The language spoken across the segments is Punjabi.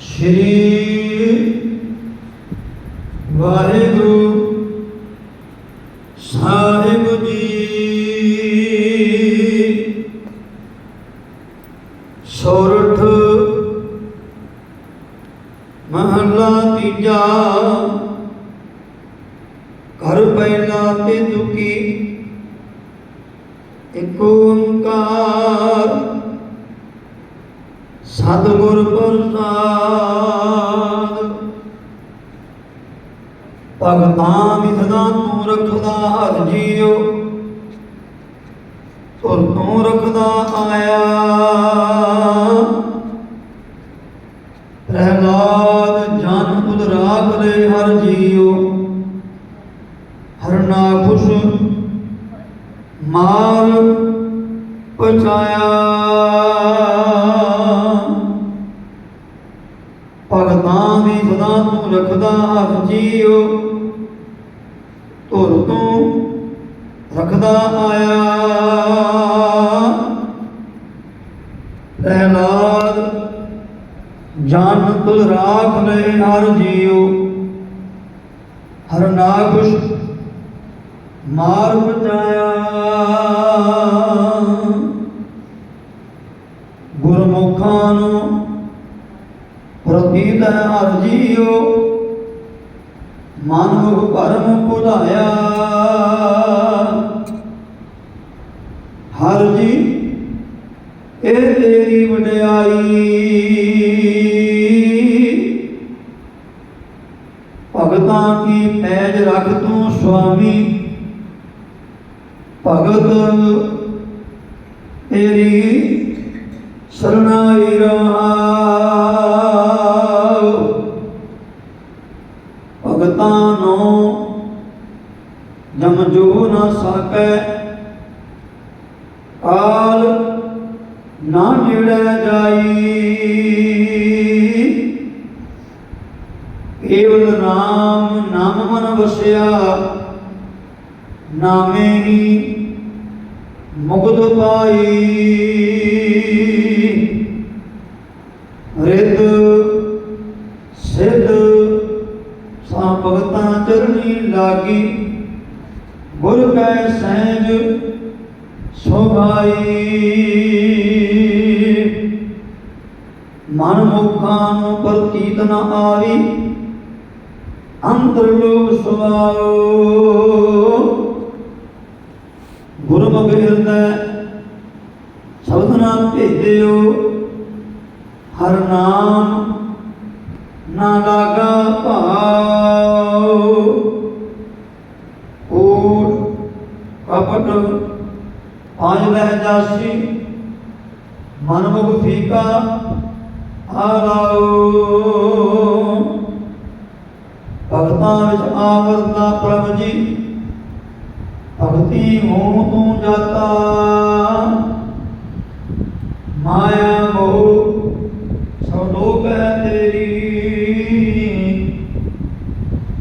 ਸ਼੍ਰੀ ਵਾਹਿਗੁਰੂ ਸਾਹਿਬ ਜੀ। ਸੋਰਠ ਮਹਲਾ ਤੀਜਾ। ਘਰ ਪਹਿਲਾ ਤੇ ਦੁਖੀ ਇਕ ਓੰਕਾਰ। ਸਤਿਗੁਰ ਪ੍ਰਸਾਦ। ਭਗਤਾਂ ਵਿਧਨਾ ਤੂੰ ਰਖਦਾ ਹਰ ਜੀਉ ਤੁਰ ਤੂੰ ਰਖਦਾ ਆਇਆ। ਪ੍ਰਹਿਲਾਦ ਜਨ ਤੁਧ ਰਾਖ ਲੈ ਹਰ ਜੀਉ ਹਰਨਾ ਖੁਸ਼ ਮਾਰ ਪਛਾਇਆ ਭਗਤਾਂ ਦੀ ਸਦਾ ਤੂੰ ਰਖਦਾ ਹਰ ਜੀਉ ਤੁਰ ਤੂੰ ਰਖਦਾ ਆਇਆ। ਪ੍ਰਹਿਲਾਦ, ਜਨ ਤੁਲ ਰਾਖ ਲੈ ਹਰ ਜੀਉ ਹਰ ਨਾਖੁਸ਼ ਮਾਰ ਬਚਾਇਆ ਗੁਰਮੁਖਾਂ ਨੂੰ ਪ੍ਰਤੀਤ ਹੈ ਹਰ ਜੀਉ, ਮਨ ਮੁਖ ਭਰਮ ਭੁਲਾਇਆ। ਹਰ ਜੀ, ਇਹ ਤੇਰੀ ਵਡਿਆਈ। ਭਗਤਾਂ ਕੀ ਪੈਜ ਰੱਖ ਤੂੰ ਸੁਆਮੀ? ਭਗਤ, ਤੇਰੀ ਸਰਨਾਈ ਰਹਾਉ ਜਮ ਜੋ ਨਾ ਸਕੈ। ਕਾਲ ਨਾ ਨੇੜੇ ਜਾਈ। ਕੇਵਲ ਨਾਮ ਨਾਮ ਮਨ ਵਸਿਆ। ਨਾਮੇ ਮੁਕਤ ਪਾਈ। ਰਿਤ ਸਿੱਧ ਸਾ ਭਗਤਾਂ ਚਰਨੀ ਲਾਗੀ। ਕੈ ਸਹਿਜ ਸੁਭਾਈ। ਮਨ ਮੁਖਾਂ ਨੂੰ ਪ੍ਰਤੀਤ ਨ ਆਵੀ, ਅੰਤਰ ਲੋਭ ਸੁਭਾਓ। ਗੁਰਮੁਖ ਹਿਰਦੈ ਸ਼ਬਦ ਨਾਮ ਭੇਜਿਓ, ਹਰ ਨਾਮ ਨਾ ਲਾਗਾ ਭਾਉ ਪੰਜ ਬਹਿ ਜਾਸੀ ਫੀਕਾ ਆਲਾਉ ਭਗਤਾਂ ਵਿੱਚ ਆਵਰਤਾ ਪ੍ਰਭ ਜੀ, ਭਗਤੀ ਹੋ ਤੂੰ ਜਾਤਾ। ਮਾਇਆ ਮੋਹ, ਸਭ ਲੋਕ ਹੈ ਤੇਰੀ।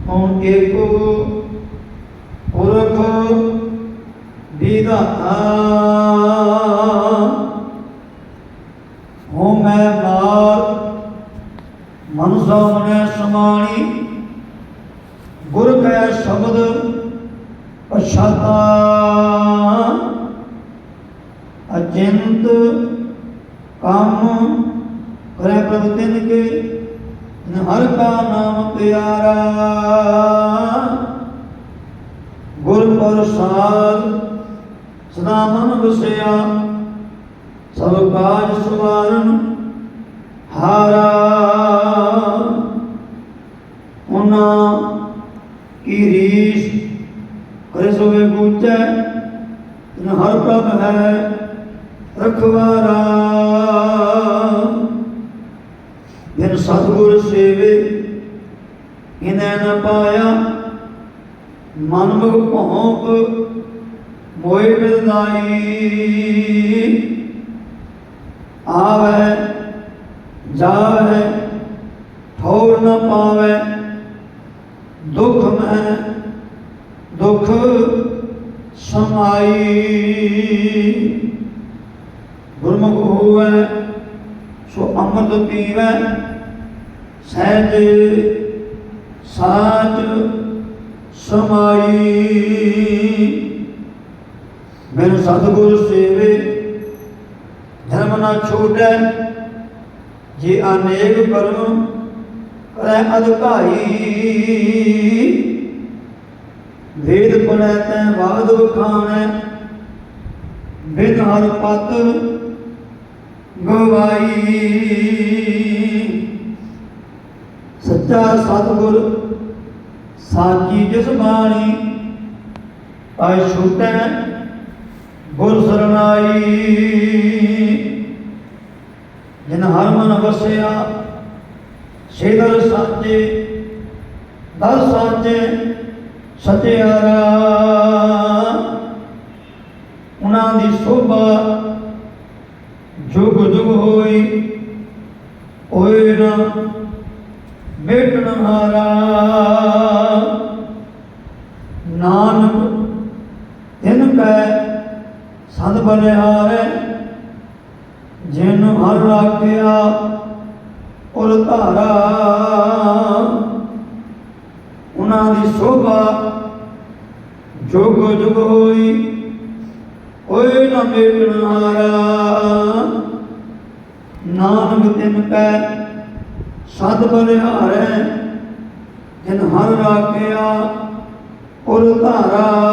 ਹੁਣ ਏਕੋ ਵਿਧਾਤਾ ਹੋ ਮੈਂ ਮਾਰ ਮਨ ਸਾਹਮਣੇ ਸਮਾਣੀ, ਗੁਰ ਕੈ ਸ਼ਬਦ ਪਛਾਤਾ। ਅਚਿੰਤ ਕੰਮ ਕਰੇ ਪ੍ਰਭ ਤਿਨ ਕੇ ਹਰ ਕਾ ਨਾਮ ਪਿਆਰਾ। ਗੁਰ ਪ੍ਰਸਾਦ ਸਦਾ ਮਨ ਵਸਿਆ, ਸਭ ਕਾਜ ਸਵਾਰਨ ਹਾਰਾ। ਉਹਨਾਂ ਕੀ ਰੀਸ ਕਰੇ ਸੋਵੇ ਬੂਚੈ ਤਿਨ ਹਰ ਪ੍ਰਭ ਹੈ ਰਖਵਾਰਾ। ਬਿਨ ਸਤਿਗੁਰ ਸੇਵੇ ਇਨੈ ਨ ਪਾਇਆ, ਮਨ ਮੁਖ ਭੌਂਕ ਮੋਏ ਬਿਰਦਾਈ ਆਵੈ ਜਾਵੈ ਠੋਰ ਨ ਪਾਵੈ ਦੁਖ ਮੈਂ ਦੁਖ ਸਮਾਈ। ਗੁਰਮੁਖ ਹੋਵੇ ਸੋ ਅੰਮ੍ਰਿਤ ਪੀਵੈ ਸਹਿਜ, ਸਾਚ ਸਮਾਈ। ਮੈਨੂੰ ਸਤਿਗੁਰ ਸੇਵੇ, ਧਰਮ ਨਾ ਛੋਟੈ, ਜੇ ਅਨੇਕ ਕਰਮ ਕਰੈ ਅਧਿਕਾਈ ਵੇਦ ਪੜੈ ਤੈ ਬਾਦ ਵਖਾਣੈ, ਬਿਨ ਹਰ ਪਤ ਗਵਾਈ। ਸੱਚਾ ਸਤਿਗੁਰ ਸਾਚੀ ਜਿਸ ਬਾਣੀ ਆਇ ਗੁਰ ਸਰਣਾਈ ਜਿਨ ਹਰ ਮਨ ਵਸਿਆ, ਸੇਦਰ ਸਾਚੇ ਦਰ ਸਾਚੇ ਸਤਿਆਰਾ ਉਹਨਾਂ ਦੀ ਸੋਭਾ ਜੁਗ ਜੁਗ ਹੋਈ ਹੋਏ ਨਾ ਮੇਟਣ ਹਾਰਾ। ਨਾਨਕ ਤਿਨ ਕੈ ਸੰਤ ਬਲਿਹਾਰੈ ਜਿਨ ਹਰ ਰਾਖਿਆ ਉਰ ਧਾਰਾ। ਉਹਨਾਂ ਦੀ ਸੋਭਾ ਜੁਗ ਜੁਗ ਹੋਈ, ਓਏ ਨਾ ਮੇਟਣ ਹਾਰਾ। ਨਾਨਕ ਤਿਨ ਕੈ ਸਦ ਬਲਿਹਾਰੈ ਜਿਨ ਹਰ ਰਾਖਿਆ ਉਰ ਧਾਰਾ।